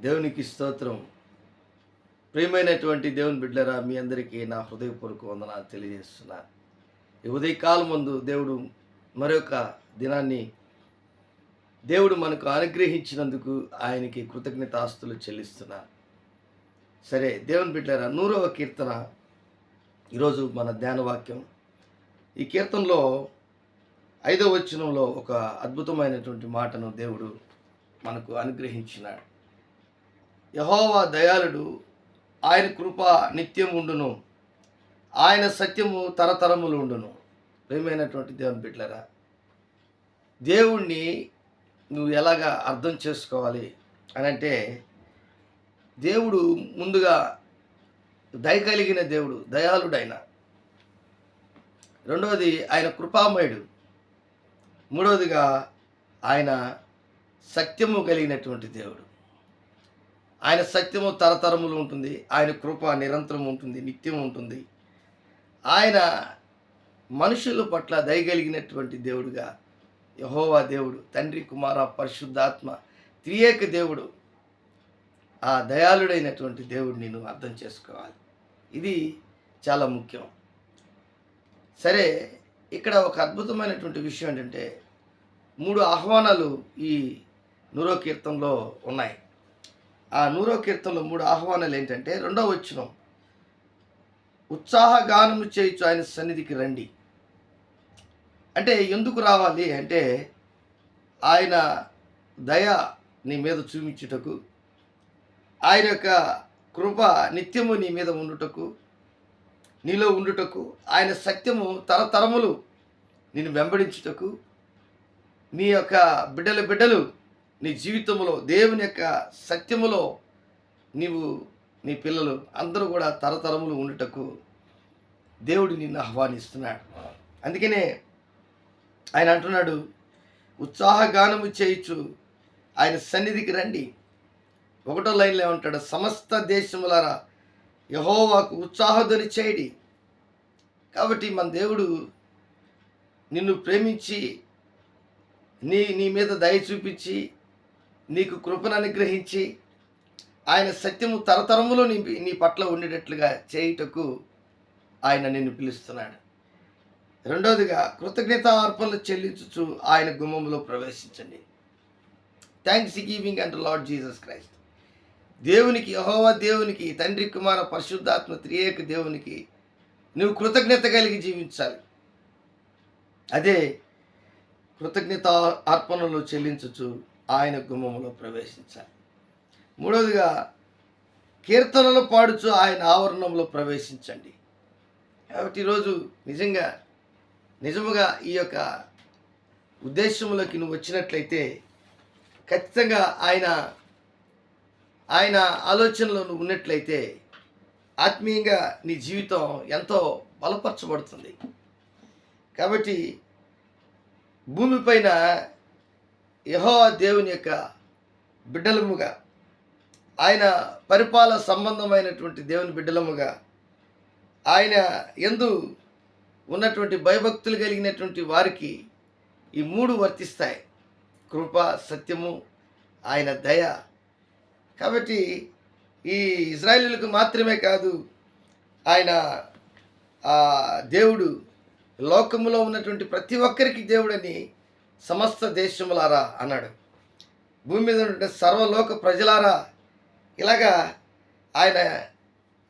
దేవునికి స్తోత్రం. ప్రియమైనటువంటి దేవుని బిడ్డరా మీ అందరికీ నా హృదయపూర్వక వందనాలు తెలియజేస్తున్నా. ఈ ఉదయకాలం ముందు దేవుడు మరొక దినాన్ని దేవుడు మనకు అనుగ్రహించినందుకు ఆయనకి కృతజ్ఞతాస్తులు చెల్లిస్తున్నా. సరే దేవుని బిడ్డరా నూరవ కీర్తన ఈరోజు మన ధ్యానవాక్యం. ఈ కీర్తనలో ఐదవ వచనంలో ఒక అద్భుతమైనటువంటి మాటను దేవుడు మనకు అనుగ్రహించినాడు. యహోవా దయాళుడు ఆయన కృప నిత్యం ఉండును. ఆయన సత్యము తరతరములు ఉండును. ప్రేమైనటువంటి దేవుని బిడ్డలరా దేవుణ్ణి నువ్వు ఎలాగా అర్థం చేసుకోవాలి అని అంటే దేవుడు ముందుగా దయ కలిగిన దేవుడు దయాళుడైన. రెండవది ఆయన కృపామయుడు. మూడవదిగా ఆయన సత్యము కలిగినటువంటి దేవుడు. ఆయన సత్యము తరతరములు ఉంటుంది. ఆయన కృప నిరంతరం ఉంటుంది. నిత్యం ఉంటుంది. ఆయన మనుషుల పట్ల దయగలిగినటువంటి దేవుడుగా యహోవా దేవుడు తండ్రి కుమార పరిశుద్ధాత్మ త్రియేక దేవుడు ఆ దయాళుడైనటువంటి దేవుడు నేను అర్థం చేసుకోవాలి. ఇది చాలా ముఖ్యం. సరే ఇక్కడ ఒక అద్భుతమైనటువంటి విషయం ఏంటంటే మూడు ఆహ్వానాలు ఈ నూరో కీర్తనలో ఉన్నాయి. ఆ నూరో కీర్తనలో మూడు ఆహ్వానాలు ఏంటంటే రెండో వచ్చినం ఉత్సాహగానము చేయొచ్చు ఆయన సన్నిధికి రండి. అంటే ఎందుకు రావాలి అంటే ఆయన దయ నీ మీద చూపించుటకు ఆయన యొక్క కృప నిత్యము నీ మీద ఉండుటకు నీలో ఉండుటకు ఆయన సత్యము తరతరములు నిన్ను వెంబడించుటకు నీ యొక్క బిడ్డల బిడ్డలు నీ జీవితంలో దేవుని యొక్క సత్యములో నీవు నీ పిల్లలు అందరూ కూడా తరతరములు ఉండుటకు దేవుడు నిన్ను ఆహ్వానిస్తున్నాడు. అందుకనే ఆయన అంటున్నాడు ఉత్సాహగానము చేయొచ్చు ఆయన సన్నిధికి రండి. ఒకటో లైన్లో ఏమంటాడు సమస్త దేశములారా యహోవాకు ఉత్సాహధ్వని చేయడి. కాబట్టి మన దేవుడు నిన్ను ప్రేమించి నీ నీ మీద దయ చూపించి నీకు కృపను అనుగ్రహించి ఆయన సత్యము తరతరములో నీ నీ పట్ల ఉండేటట్లుగా చేయుటకు ఆయన నిన్ను పిలుస్తున్నాడు. రెండవదిగా కృతజ్ఞత అర్పణలు చెల్లించుచు ఆయన గుమ్మంలో ప్రవేశించండి. Thanks giving and Lord Jesus Christ దేవునికి యహోవా దేవునికి తండ్రి కుమార పరిశుద్ధాత్మ త్రియేక దేవునికి నువ్వు కృతజ్ఞత కలిగి జీవించాలి. అదే కృతజ్ఞత అర్పణలు చెల్లించుచు ఆయన గుమ్మంలో ప్రవేశించాలి. మూడవదిగా కీర్తనలు పాడుచు ఆయన ఆవరణంలో ప్రవేశించండి. కాబట్టి ఈరోజు నిజంగా నిజముగా ఈ యొక్క ఉద్దేశంలోకి నువ్వు వచ్చినట్లయితే ఖచ్చితంగా ఆయన ఆయన ఆలోచనలో నువ్వు ఉన్నట్లయితే ఆత్మీయంగా నీ జీవితం ఎంతో బలపరచబడుతుంది. కాబట్టి భూమిపైన యహో దేవుని యొక్క బిడ్డలముగా ఆయన పరిపాల సంబంధమైనటువంటి దేవుని బిడ్డలముగా ఆయన ఎందు ఉన్నటువంటి భయభక్తులు కలిగినటువంటి వారికి ఈ మూడు వర్తిస్తాయి. కృప సత్యము ఆయన దయ. కాబట్టి ఈ ఇజ్రాయిలీలకు మాత్రమే కాదు ఆయన ఆ దేవుడు లోకములో ఉన్నటువంటి ప్రతి ఒక్కరికి దేవుడని సమస్త దేశములారా అన్నాడు. భూమి మీద ఉండే సర్వలోక ప్రజలారా ఇలాగా ఆయన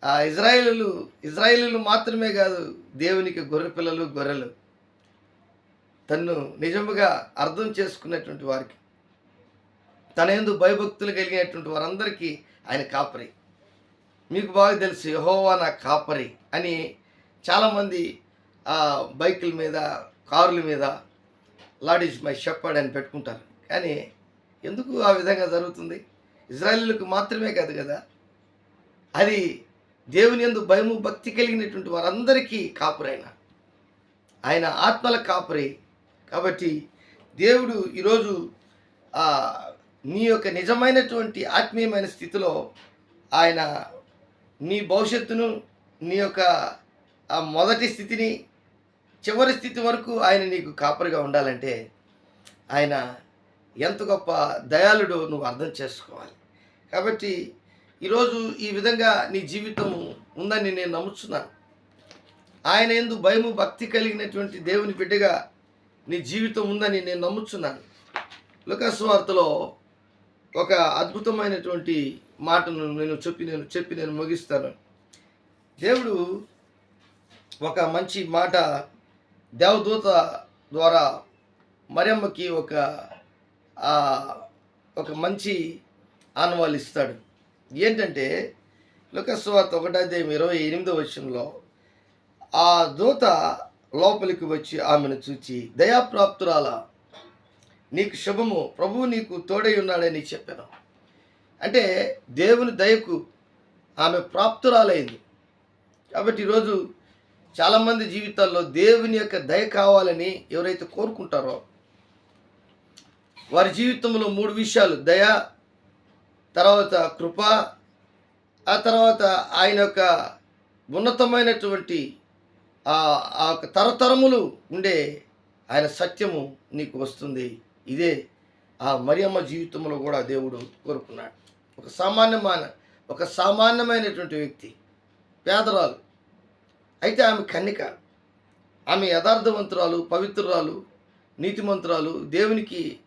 ఆ ఇజ్రాయిలు ఇజ్రాయిలు మాత్రమే కాదు దేవునికి గొర్రె పిల్లలు గొర్రెలు. తన్ను నిజముగా అర్థం చేసుకున్నటువంటి వారికి తన ఎందు భయభక్తులు కలిగినటువంటి వారందరికీ ఆయన కాపరి. మీకు బాగా తెలుసు యహోవా నా కాపరి అని చాలామంది ఆ బైకుల మీద కారుల మీద లార్డ్ ఈజ్ మై షెప్పర్డ్ అని పెట్టుకుంటారు. కానీ ఎందుకు ఆ విధంగా జరుగుతుంది? ఇజ్రాయిల్కు మాత్రమే కాదు కదా? అది దేవుని ఎందు భయము భక్తి కలిగినటువంటి వారందరికీ కాపురైన. ఆయన ఆత్మల కాపురి. కాబట్టి దేవుడు ఈరోజు నీ యొక్క నిజమైనటువంటి ఆత్మీయమైన స్థితిలో ఆయన నీ భవిష్యత్తును నీ యొక్క ఆ మొదటి స్థితిని చివరి స్థితి వరకు ఆయన నీకు కాపరిగా ఉండాలంటే ఆయన ఎంత గొప్ప దయాళుడో నువ్వు అర్థం చేసుకోవాలి. కాబట్టి ఈరోజు ఈ విధంగా నీ జీవితం ఉందని నేను నమ్ముతున్నాను ఆయన ఎందు భయము భక్తి కలిగినటువంటి దేవుని బిడ్డగా నీ జీవితం ఉందని నేను నమ్ముతున్నాను వార్తలో ఒక అద్భుతమైనటువంటి మాటను నేను చెప్పి నేను చెప్పి నేను ముగిస్తాను. దేవుడు ఒక మంచి మాట దేవదూత ద్వారా మరియమ్మకి ఒక ఒక మంచి ఆనవాళ్ళు ఇస్తాడు. ఏంటంటే లుకస్వార్త ఒకటాదేమి ఇరవై ఎనిమిదో వచ్చంలో ఆ దూత లోపలికి వచ్చి ఆమెను చూచి దయాప్రాప్తురాల నీకు శుభము ప్రభువు నీకు తోడై ఉన్నాడని చెప్పాను. అంటే దేవుని దయకు ఆమె ప్రాప్తురాలైంది. కాబట్టి ఈరోజు చాలామంది జీవితాల్లో దేవుని యొక్క దయ కావాలని ఎవరైతే కోరుకుంటారో వారి జీవితంలో మూడు విషయాలు. దయ తర్వాత కృప ఆ తర్వాత ఆయన యొక్క ఉన్నతమైనటువంటి ఆ ఆ యొక్క తరతరములు ఉండే ఆయన సత్యము నీకు వస్తుంది. ఇదే ఆ మరియమ్మ జీవితంలో కూడా దేవుడు కోరుకున్నాడు. ఒక సామాన్యమైన ఒక సామాన్యమైనటువంటి వ్యక్తి. పేదరాలు. అయితే ఆమె కన్నిక. ఆమె యథార్థవంతురాలు పవిత్రురాలు నీతిమంతురాలు దేవునికి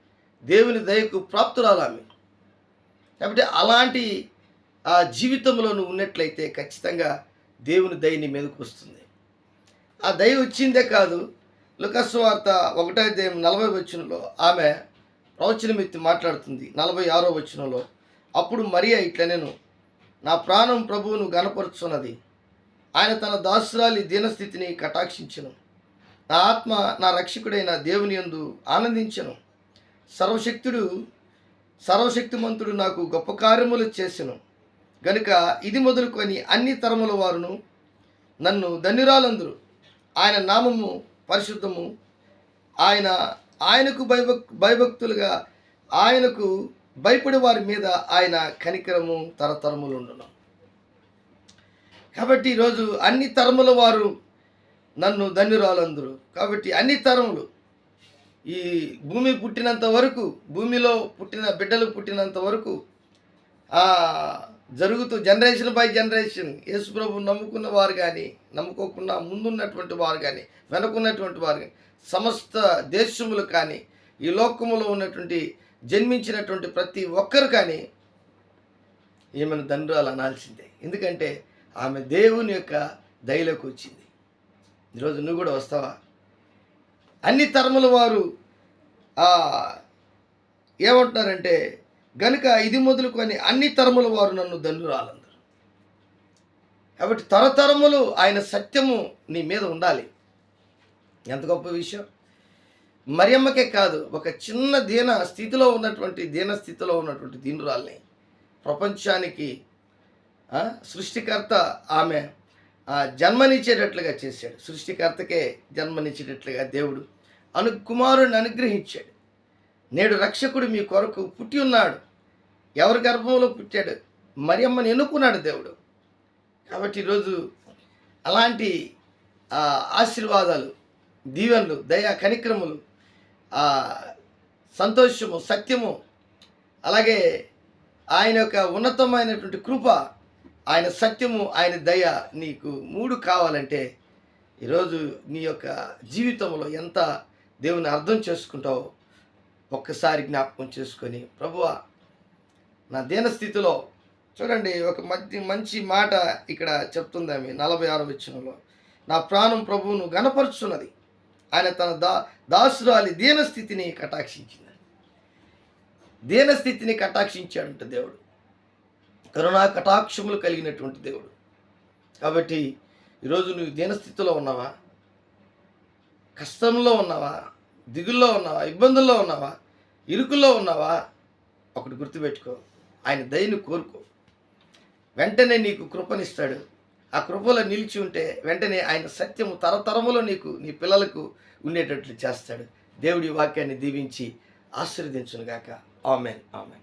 దేవుని దయకు ప్రాప్తురాలు ఆమె. కాబట్టి అలాంటి ఆ జీవితంలో నువ్వు ఉన్నట్లయితే ఖచ్చితంగా దేవుని దయ నీ మీదకు వస్తుంది. ఆ దయ వచ్చిందే కాదు లుకస్వార్త ఒకటో అధ్యాయం నలభై వచనంలో ఆమె ప్రవచనం ఎత్తి మాట్లాడుతుంది నలభై ఆరో వచనంలో అప్పుడు మరియా ఇట్లా నేను నా ప్రాణం ప్రభువును గనపరుచున్నది ఆయన తన దాసురాలి దీనస్థితిని కటాక్షించను. నా ఆత్మ నా రక్షకుడైన దేవుని యందు ఆనందించను. సర్వశక్తుడు సర్వశక్తిమంతుడు నాకు గొప్ప కార్యములు చేసెను. గనుక ఇది మొదలుకొని అన్ని తరముల వారును నన్ను ధన్యురాలందరూ. ఆయన నామము పరిశుద్ధము. ఆయన ఆయనకు భయభక్ భయభక్తులుగా ఆయనకు భయపడే వారి మీద ఆయన కనికరము తరతరములు ఉండును కాబట్టి ఈరోజు అన్ని తరముల వారు నన్ను ధన్యురాలందరూ. కాబట్టి అన్ని తరములు ఈ భూమి పుట్టినంత వరకు భూమిలో పుట్టిన బిడ్డలు పుట్టినంత వరకు జరుగుతూ జనరేషన్ బై జనరేషన్ యేసుప్రభు నమ్ముకున్న వారు కానీ నమ్ముకోకుండా ముందున్నటువంటి వారు కానీ వెనుకున్నటువంటి వారు కానీ సమస్త దేశములు కానీ ఈ లోకములో ఉన్నటువంటి జన్మించినటువంటి ప్రతి ఒక్కరు కానీ ఈమెను దండ్రాలు అనాల్సిందే. ఎందుకంటే ఆమె దేవుని యొక్క దయలోకి వచ్చింది. ఈరోజు నువ్వు కూడా వస్తావా? అన్ని తరముల వారు ఏమంటున్నారంటే గనుక ఇది మొదలుకొని అన్ని తరముల వారు నన్ను దండురాలందరు కాబట్టి తరతరములు ఆయన సత్యము నీ మీద ఉండాలి. ఎంత గొప్ప విషయం. మరియమ్మకే కాదు ఒక చిన్న దీన స్థితిలో ఉన్నటువంటి దీన స్థితిలో ఉన్నటువంటి దీనురాల్ని ప్రపంచానికి సృష్టికర్త ఆమె. జన్మనిచ్చేటట్లుగా చేశాడు. సృష్టికర్తకే జన్మనిచ్చేటట్లుగా దేవుడు అను కుమారుడిని అనుగ్రహించాడు. నేడు రక్షకుడు మీ కొరకు పుట్టి ఉన్నాడు. ఎవరి గర్భంలో పుట్టాడు? మరియమ్మని ఎన్నుకున్నాడు దేవుడు. కాబట్టి ఈరోజు అలాంటి ఆ, ఆశీర్వాదాలు దీవెనలు దయా కనిక్రములు ఆ, సంతోషము సత్యము అలాగే ఆయన యొక్క ఉన్నతమైనటువంటి కృప ఆయన సత్యము ఆయన దయ నీకు మూడు కావాలంటే ఈరోజు నీ యొక్క జీవితంలో ఎంత దేవుని అర్థం చేసుకుంటావో ఒక్కసారి జ్ఞాపకం చేసుకొని ప్రభువా నా దీన స్థితిలో చూడండి ఒక మంచి మంచి మాట ఇక్కడ చెప్తుంది ఆమె నలభై ఆరు వచ్చినలో నా ప్రాణం ప్రభువును గనపరుచున్నది ఆయన తన దా దాసురాలి దీన స్థితిని కటాక్షించింది. దీన స్థితిని కటాక్షించాడంట దేవుడు. కరుణా కటాక్షములు కలిగినటువంటి దేవుడు. కాబట్టి ఈరోజు నువ్వు దీనస్థితిలో ఉన్నావా? కష్టంలో ఉన్నావా? దిగుల్లో ఉన్నావా? ఇబ్బందుల్లో ఉన్నావా? ఇరుకుల్లో ఉన్నావా? ఒకటి గుర్తుపెట్టుకో. ఆయన దయను కోరుకో. వెంటనే నీకు కృపనిస్తాడు. ఆ కృపలో నిలిచి ఉంటే వెంటనే ఆయన సత్యము తరతరములో నీకు నీ పిల్లలకు ఉండేటట్లు చేస్తాడు. దేవుడి వాక్యాన్ని దీవించి ఆశీర్వదించునుగాక. ఆమెన్. ఆమెన్.